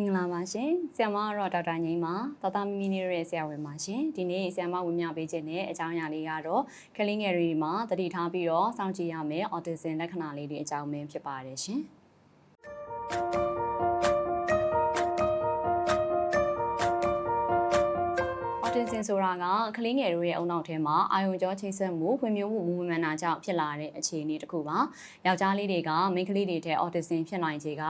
င်္ဂလာပါရှင်ဆရာမကတော့ဒေါက်တာငိမ့်ပါသာသမီမီနေရဲ့ဆရာဝန်ပါရှင်ဒီနေ့ဆရာမဝင်မြပေးခြင်းနဲ့အကြောင်းအရာလေးကတော့ကလေးငယ်တွေမှာတတိထားပြီးတော့စောင့်ကြည့်ရမယ်အော်တီဇမ်လက္ခဏာလေးတွေအကြောင်းမင်းဖြစ်ပါတယ်ရှင် အော်တီဇင်ဆိုတာကကလေးငယ်တို့ရဲ့အုံနောက်ထဲမှာအာယုံကြောချိတ်ဆက်မှုဖွံ့ဖြိုးမှုမူမမှန်တာကြောင့်ဖြစ်လာတဲ့အခြေအနေတစ်ခုပါ။ယောက်ျားလေးတွေကမိန်းကလေးတွေထဲအော်တီဇင်ဖြစ်နိုင်ခြေက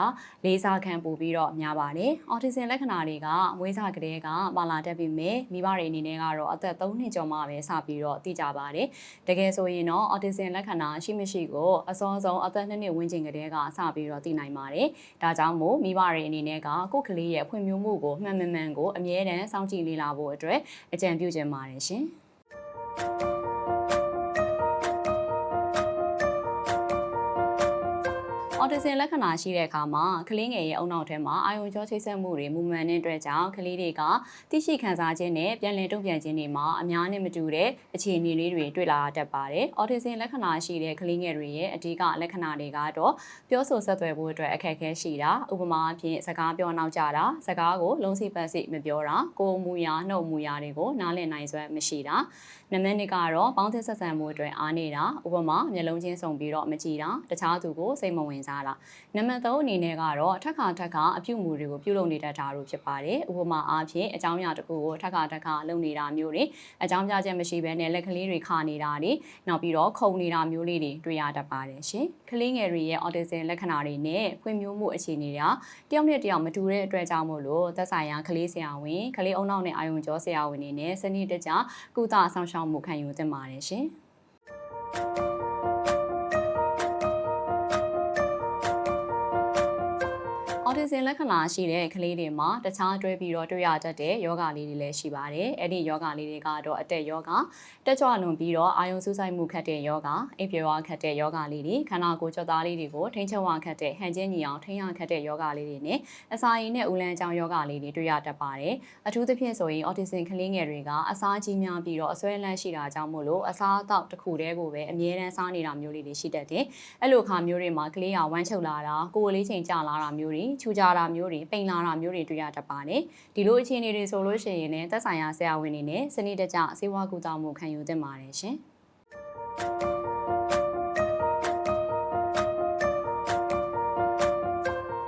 လေးစားခံပို့ပြီးတော့များပါတယ်။အော်တီဇင်လက္ခဏာတွေကမွေးစားကလေးကပါလာတတ်ပြီးမြဲမိဘတွေအနေနဲ့ကတော့အသက်3နှစ်ကျော်မှပဲစပြီးတော့သိကြပါတယ်။တကယ်ဆိုရင်တော့အော်တီဇင်လက္ခဏာရှိမရှိကိုအစောဆုံးအသက်2နှစ်ဝန်းကျင်ကလေးကစပြီးတော့သိနိုင်ပါတယ်။ဒါကြောင့်မို့မိဘတွေအနေနဲ့ကကိုယ့်ကလေးရဲ့ဖွံ့ဖြိုးမှုကိုမှန်မှန်မှန်ကိုအမြဲတမ်းစောင့်ကြည့်လေ့လာဖို့အတွက်အကြံပြုချင်ပါတယ်ရှင်။ တီဇင်လက္ခဏာရှိတဲ့အခါမှာကလေးငယ်ရဲ့အုံနောက်ထဲမှာအာယုံကြောချိတ်ဆက်မှုတွေမူမှန်တဲ့အတွက်ကြောင့်ကလေးတွေကသိရှိခံစားခြင်းနဲ့ပြန်လည်တုံ့ပြန်ခြင်းတွေမှာအများနဲ့မတူတဲ့အခြေအနေလေးတွေတွေ့လာတတ်ပါတယ်။အော်တီဇင်လက္ခဏာရှိတဲ့ကလေးငယ်တွေရဲ့အဓိကလက္ခဏာတွေကတော့ပြောဆိုဆက်သွယ်ဖို့အတွက်အခက်အခဲရှိတာဥပမာအဖြစ်စကားပြောနောက်ကြတာစကားကိုလုံးစီပတ်စီမပြောတာကိုယ်မူရာနှုတ်မူရာတွေကိုနားလည်နိုင်စွမ်းမရှိတာနံပါတ်2ကတော့ပေါင်းသစ်ဆက်ဆံမှုအတွက်အားနေတာဥပမာမျက်လုံးချင်းစုံပြီးတော့မကြည့်တာတခြားသူကိုစိတ်မဝင်စားတာနံပါတ်3အနေနဲ့ကတော့ထက်ခါထက်ခါအပြုတ်မှုတွေကိုပြုလုပ်နေတတ်တာတို့ဖြစ်ပါတယ်ဥပမာအားဖြင့်အကြောင်းအရာတစ်ခုကိုထက်ခါထက်ခါလုပ်နေတာမျိုးတွေအကြောင်းပြချက်မရှိဘဲနဲ့လက်ကလေးတွေခါနေတာတွေနောက်ပြီးတော့ခုန်နေတာမျိုးလေးတွေတွေ့ရတတ်ပါတယ်ရှင်ကလေးငယ်တွေရဲ့ autism လက္ခဏာတွေနဲ့ဖွံ့ဖြိုးမှုအခြေအနေတွေကတယောက်နဲ့တယောက်မတူတဲ့အတွက်ကြောင့်မို့လို့သက်ဆိုင်ရာကလေးဆရာဝန်ကလေးအုံနောက်နဲ့အာယုံကျော်ဆရာဝန်တွေနဲ့စနစ်တကျကုသဆောင်ရှောက်မှုခံယူသင့်ပါတယ်ရှင် အော်တီဇင်လက္ခဏာရှိတဲ့ကလေးတွေမှာတခြားတွဲပြီးတော့တွေ့ရတတ်တဲ့ယောဂလေးတွေလည်းရှိပါတယ်။အဲ့ဒီယောဂလေးတွေကတော့အတက်ယောဂတက်ကြွလွန်ပြီးတော့အာယုံစူးစိုက်မှုခတ်တဲ့ယောဂအိပ်ပျော်ဝခတ်တဲ့ယောဂလေးတွေခန္ဓာကိုယ်ကြောသားလေးတွေကိုထိန်းချုပ်ဝခတ်တဲ့ဟန်ချင်းညီအောင်ထိန်းရခတ်တဲ့ယောဂလေးတွေနဲ့အစာရည်နဲ့ဦးလန်းကြောင်ယောဂလေးတွေတွေ့ရတတ်ပါတယ်။အထူးသဖြင့်ဆိုရင်အော်တီဇင်ကလေးငယ်တွေကအစာကြီးများပြီးတော့အဆွဲလန်းရှိတာကြောင့်မို့လို့အစာအသောက်တစ်ခုတည်းကိုပဲအမြဲတမ်းစားနေတာမျိုးလေးတွေရှိတတ်တယ်။အဲ့လိုခါမျိုးတွေမှာကလေးကဝမ်းချုပ်လာတာကိုယ်လေးချိန်ကျလာတာမျိုးတွေချူကြတာမျိုးတွေပိန်လာတာမျိုးတွေတွေ့ရတတ်ပါတယ်။ဒီလိုအခြေအနေတွေဆိုလို့ရှိရင်လည်းသက်ဆိုင်ရာဆရာဝန်တွေနဲ့စနစ်တကျဆေးဝါးကုသမှုခံယူသင့်ပါတယ်ရှင်။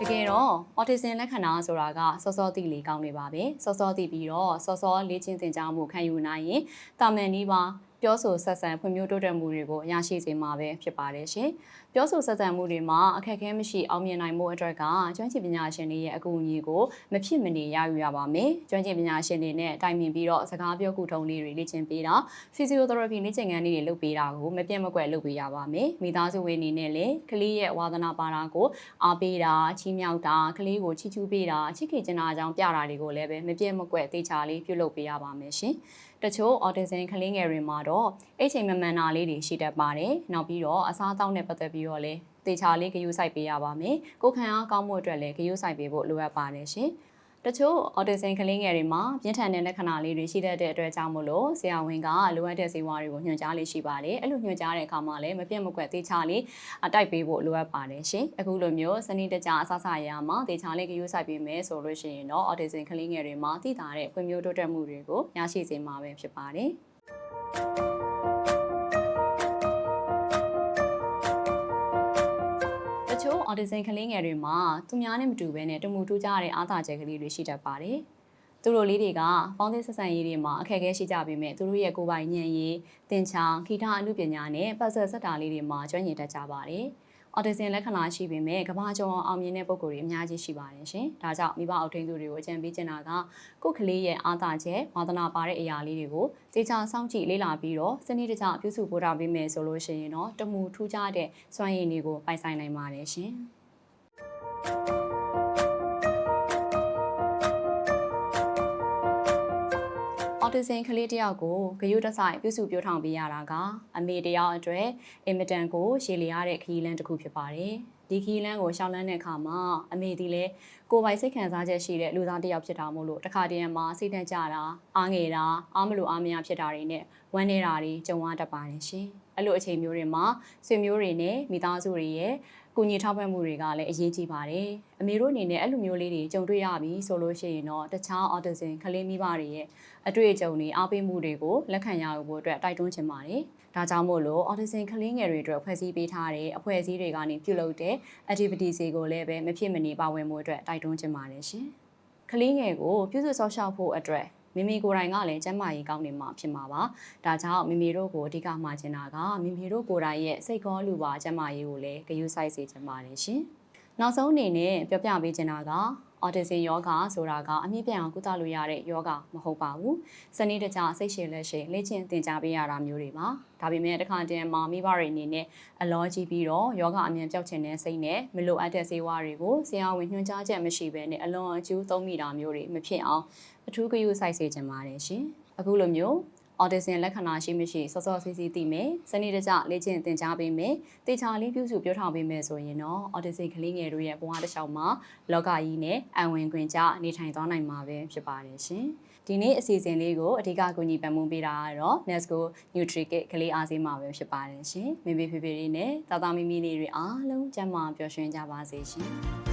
တကယ်တော့ autism လက္ခဏာဆိုတာကစောစောသိလေကောင်းနေပါပဲစောစောသိပြီးတော့စောစောလေ့ကျင့်သင်ကြားမှုခံယူနိုင်ရင်တာမန်နီးပါ ပြောဆိုဆက်ဆံဖွံ့ဖြိုးတိုးတက်မှုတွေကိုရရှိစေမှာပဲဖြစ်ပါတယ်ရှင်။ပြောဆိုဆက်ဆံမှုတွေမှာအခက်အခဲမရှိအောင်မြင်နိုင်မှုအတွက်ကကျွမ်းကျင်ပညာရှင်တွေရဲ့အကူအညီကိုမဖြစ်မနေရယူရပါမယ်။ကျွမ်းကျင်ပညာရှင်တွေနဲ့တိုင်ပင်ပြီးတော့စကားပြောကူထုံလေးတွေလေ့ကျင့်ပေးတာ physiotherapy လေ့ကျင့်ခန်းလေးတွေလုပ်ပေးတာကိုမပြတ်မကွက်လုပ်ပေးရပါမယ်။မိသားစုဝင်အနေနဲ့လည်းကလေးရဲ့ဝါသနာပါတာကိုအားပေးတာချီးမြှောက်တာကလေးကိုချီးကျူးပေးတာချစ်ခင်ကျင်နာအကြောင်းပြတာတွေကိုလည်းပဲမပြတ်မကွက်သေချာလေးပြုလုပ်ပေးရပါမယ်ရှင်။တချို့ autism ကလေးငယ်တွေမှာတော့အိတ်ချိန်မမှန်တာလေးတွေရှိတတ်ပါတယ်။နောက်ပြီးတော့အစားအသောက်နဲ့ပတ်သက်ပြီးတော့လည်းသေချာလေးဂရုစိုက်ပေးရပါမယ်။ကိုယ်ခံအားကောင်းမှုအတွက်လည်းဂရုစိုက်ပေးဖို့လိုအပ်ပါတယ်ရှင်။တချို့ autism ကလေးငယ်တွေမှာပြင်းထန်တဲ့လက္ခဏာလေးတွေရှိတတ်တဲ့အတွက်ကြောင့်မို့လို့ဆရာဝန်ကလိုအပ်တဲ့ဆေးဝါးတွေကိုညွှန်ကြားလေးရှိပါတယ်။အဲ့လိုညွှန်ကြားတဲ့အခါမှာလည်းမပြတ်မကွက်သေချာလေးတိုက်ပေးဖို့လိုအပ်ပါတယ်ရှင်။အခုလိုမျိုးစနစ်တကျအဆဆရရမှာသေချာလေးဂရုစိုက်ပေးမယ်ဆိုလို့ရှိရင်တော့ autism ကလေးငယ်တွေမှာသိတာတဲ့ဖွံ့ဖြိုးတိုးတက်မှုတွေကိုရရှိစေမှာပဲဖြစ်ပါတယ်။ တချို့ autism ကလေးငယ်တွေမှာသူများနဲ့မတူဘဲနဲ့တမူထူးကြတဲ့အားသာချက်ကလေးတွေရှိတတ်ပါတယ်။သူတို့လေးတွေကပေါင်းသင်းဆက်ဆံရေးတွေမှာအခက်အခဲရှိကြပေမဲ့သူတို့ရဲ့ကိုယ်ပိုင်ဉာဏ်ရည်သင်ချာခိထားအမှုပညာနဲ့ပတ်သက်ဆက်တာလေးတွေမှာကျွမ်းကျင်တတ်ကြပါတယ်။ autism လက္ခဏာရှိပေမဲ့ကမ္ဘာကျော်အောင်မြင်တဲ့ပုံကိုယ်တွေအများကြီးရှိပါတယ်ရှင်။ဒါကြောင့်မိဘအုပ်ထိန်းသူတွေကိုအကြံပေးချင်တာကကိုယ့်ကလေးရဲ့အားသာချက်ဝါသနာပါတဲ့အရာလေးတွေကိုတေချာစောင့်ကြည့်လေ့လာပြီးတော့စနစ်တကျပြုစုပို့တာပေးမယ်ဆိုလို့ရှိရင်တော့တမူထူးခြားတဲ့စွမ်းရည်တွေကိုပိုင်ဆိုင်နိုင်ပါတယ်ရှင်။ autism ကလေးတယောက်ကိုဂရုတစိုက်ပြုစုပြောထောင်ပေးရတာကအမေတယောက်အတွက်အင်မတန်ကိုရှည်လျရတဲ့ခရီးလမ်းတစ်ခုဖြစ်ပါတယ်။ဒီခရီးလမ်းကိုရှောင်လန်းတဲ့အခါမှာအမေဒီလဲကိုယ်ပိုင်စိတ်ခံစားချက်ရှိတဲ့လူသားတစ်ယောက်ဖြစ်တာမို့လို့တခါတည်းမှာစိတ်တက်ကြတာအားငယ်တာအားမလို့အားမရဖြစ်တာတွေနဲ့ဝမ်းနေတာတွေကြုံရတတ်ပါတယ်ရှင်။အဲ့လိုအချိန်မျိုးတွေမှာဆွေမျိုးတွေနဲ့မိသားစုတွေရဲ့ ကုညီထောက်ပံ့မှုတွေကလည်းအရေးကြီးပါတယ်အမေတို့အနေနဲ့အဲ့လိုမျိုးလေးတွေကြုံတွေ့ရပြီဆိုလို့ရှိရင်တော့တခြား autism ကလေးမိဘတွေရဲ့အတွေ့အကြုံတွေအားပေးမှုတွေကိုလက်ခံရဖို့အတွက်တိုက်တွန်းချင်ပါတယ်ဒါကြောင့်မို့လို့ autism ကလေးငယ်တွေအတွက်ဖွဲ့စည်းပေးထားတဲ့အဖွဲ့အစည်းတွေကနေပြုလုပ်တဲ့ activities တွေကိုလည်းပဲမဖြစ်မနေပါဝင်မှုအတွက်တိုက်တွန်းချင်ပါတယ်ရှင်ကလေးငယ်ကိုပြုစုစောင့်ရှောက်ဖို့အတွက် မိမိကိုယ်တိုင်ကလည်းကျန်းမာရေးကောင်းနေမှာဖြစ်မှာပါ။ဒါကြောင့်မိမိတို့ကိုအဓိကမှာချင်တာကမိမိတို့ကိုယ်တိုင်ရဲ့စိတ်ကောလူပါကျန်းမာရေးကိုလည်းဂရုစိုက်စေချင်ပါတယ်ရှင်။နောက်ဆုံးအနေနဲ့ပြောပြပေးချင်တာက autism ယောဂဆိုတာကအမြင့်ပြတ်အောင်ကုသလို့ရတဲ့ယောဂမဟုတ်ပါဘူး။စနစ်တကျစိတ်ရှည်လက်ရှည်လေ့ကျင့်သင်ကြားပေးရတာမျိုးတွေပါ။ဒါပေမဲ့တစ်ခါတည်းမှာမိဘတွေအနေနဲ့အလောကြီးပြီးတော့ယောဂအမြန်ပြောက်ချင်တဲ့စိတ်နဲ့မလိုအပ်တဲ့ဆေးဝါးတွေကိုဆရာဝန်ညွှန်ကြားချက်မရှိဘဲနဲ့အလွန်အကျူးသုံးမိတာမျိုးတွေမဖြစ်အောင်အထူးဂရုစိုက်စေချင်ပါတယ်ရှင်။အခုလိုမျိုး autism လက္ခဏာရှိမရှိစောစောစီးစီးသိမယ်စနစ်တကျလေ့ကျင့်သင်ကြားပေးမယ်တေချာလေးပြုစုပြောထားပေးမယ်ဆိုရင်တော့ autism ကလေးငယ်တို့ရဲ့ဘဝတစ်လျှောက်မှာလောကကြီးနဲ့အံဝင်ခွင်ကြနေထိုင်သွားနိုင်မှာပဲဖြစ်ပါတယ်ရှင်ဒီနေ့အစီအစဉ်လေးကိုအဓိကကူညီပံ့ပိုးပေးတာကတော့ Nesco NutriKit ကလေးအားစေးမှာပဲဖြစ်ပါတယ်ရှင်မိမိဖေဖေလေးနဲ့တာတာမီမီလေးတွေအားလုံးကျန်းမာပျော်ရွှင်ကြပါစေရှင်